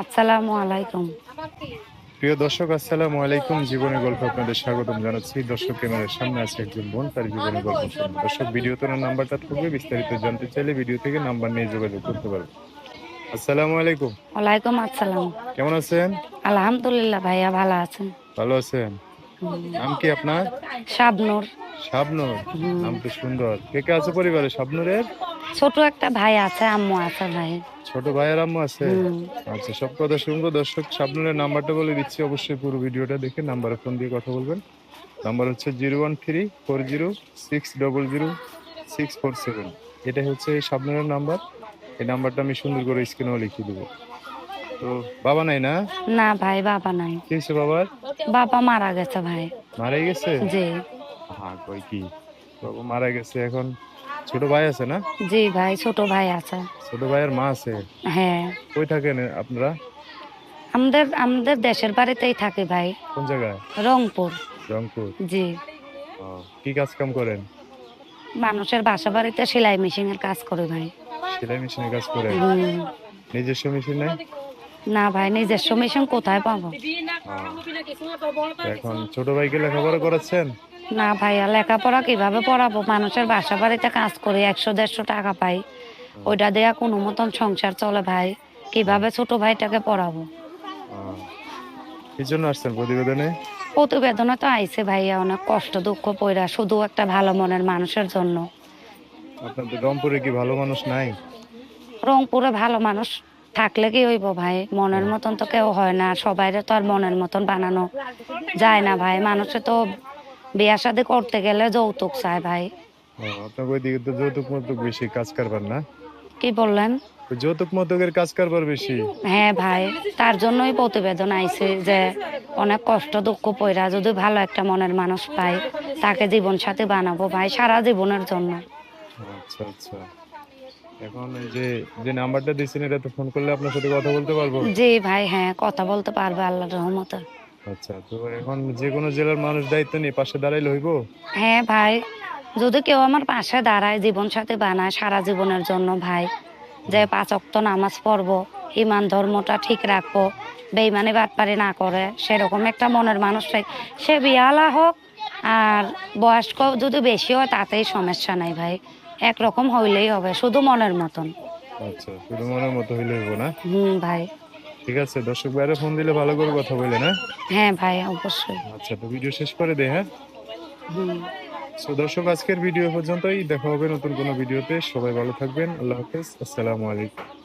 আসসালামু আলাইকুম। প্রিয় দর্শক আসসালামু আলাইকুম। জীবনের গল্প আপনাদের স্বাগতম জানাচ্ছি। দর্শক ক্যামেরার সামনে আছে একজন বোন তার জীবনের গল্প দর্শক ভিডিওতে ওনার নাম্বারটা থাকবে। বিস্তারিত জানতে চাইলে ভিডিও থেকে নাম্বার নিয়ে যোগাযোগ করতে পারবে আসসালামু আলাইকুম। ওয়ালাইকুম আসসালাম। কেমন আছেন? আলহামদুলিল্লাহ ভাইয়া ভালো আছেন। ভালো আছেন। নাম কি আপনার? শাবনুর। শাবনুর। নাম তো সুন্দর। কে কে আছে পরিবারে? শাবনুরের? ছোট একটা ভাই আছে আম্মু আছে ভাই। ছোট ভাইয়ের আম্মু আছে। আচ্ছা সব কথা শুনব। দর্শক শাবনুরের নাম্বারটা বলে দিচ্ছি অবশ্যই পুরো ভিডিওটা দেখে নাম্বারে ফোন দিয়ে কথা বলবেন। নাম্বার হচ্ছে zero one three four zero six double zero six four seven. এটা হচ্ছে শাবনুরের নাম্বার। এই নাম্বারটা আমি সুন্দর করে স্ক্রিনেও লিখে দেবো। তো বাবা নাই না? না ভাই বাবা নাই। কি হয়েছে বাবার? বাবা মারা গেছে ভাই। মারা গেছে? জি। হ্যাঁ কই কি? বাবা মারা গেছে এখন। ছোট ভাই আছে না? জি ভাই ছোট ভাই আছে। ছোট ভাইয়ের মা আছে? হ্যাঁ। কই থাকেন আপনারা? আমাদের আমাদের দেশের বাড়িতেই থাকি ভাই। কোন জায়গায়? রংপুর। রংপুর। জি। কি কাজ কাম করেন? মানুষের বাসা বাড়িতে সেলাই মেশিনের কাজ করে ভাই। সেলাই মেশিনে কাজ করে। নিজস্ব মেশিন নেই? না ভাই নিজস্ব মেশিন কোথায় পাবো? এখন ছোট ভাইকে লেখাপড়া করাচ্ছেন? না ভাইয়া লেখাপড়া কীভাবে পড়াবো? মানুষের বাসা বাড়িতে কাজ করি একশো দেড়শো টাকা পাই। ওইটা দেয়া কোনো মতন সংসার চলে ভাই। কীভাবে ছোট ভাইটাকে পড়াবো? কি জন্য আসছেন প্রতিবেদনে? প্রতিবেদনে তো আইছে ভাইয়া অনেক কষ্ট দুঃখ পইরা শুধু একটা ভালো মনের মানুষের জন্য। আপনাদের রংপুরে কি ভালো মানুষ নাই? রংপুরে ভালো মানুষ থাকলে কি হইব ভাই? মনের মতন তো কেউ হয় না সবাই তো আর মনের মতন বানানো যায় না ভাই। মানুষে তো বিয়া শাদি করতে গেলে যৌতুক চায় ভাই। আপনার ওইদিকে তো যৌতুক মতুক বেশি কাজ কারবার না? কি বললেন? যৌতুক মতুকের কাজ কারবার বেশি? হ্যাঁ ভাই তার জন্যই প্রতিবেদন আইছে যে অনেক কষ্ট দুঃখ পইরা যদি ভালো একটা মনের মানুষ পাই তাকে জীবন সাথে বানাবো ভাই সারা জীবনের জন্য। আচ্ছা আচ্ছা। এখন এই যে যে নাম্বারটা দিয়েছেন এটা তো ফোন করলে আপনার সাথে কথা বলতে পারব? জি ভাই হ্যাঁ কথা বলতে পারবে আল্লাহর রহমতে। আচ্ছা তো এখন যে কোনো জেলার মানুষ দায়িত্ব নিয়ে পাশে দাঁড়াইলে হইব? হ্যাঁ ভাই যদি কেউ আমার পাশে দাঁড়ায় জীবন সাথী বানায় সারা জীবনের জন্য ভাই যে পাঁচ অক্ত নামাজ পড়ব ইমান ধর্মটা ঠিক রাখব বেইমানি বাটপারি না করে সেরকম একটা মনের মানুষ সে বিয়ালা হোক আর বয়স্ক যদি বেশি হয় তাতেই সমস্যা নাই ভাই। একরকম হইলেই হবে শুধু মনের মতন। আচ্ছা শুধু মনের মতো হইলে হইব না? হুম ভাই। ঠিক আছে দর্শক বাইরে ফোন দিলে ভালো করে কথা বলে না হ্যাঁ ভাই অবশ্যই। আচ্ছা তো ভিডিও শেষ করে দে হ্যাঁ? সো দর্শক আজকের ভিডিও পর্যন্তই। দেখা হবে নতুন কোনো ভিডিওতে সবাই ভালো থাকবেন। আল্লাহ হাফেজ। আসসালামু আলাইকুম।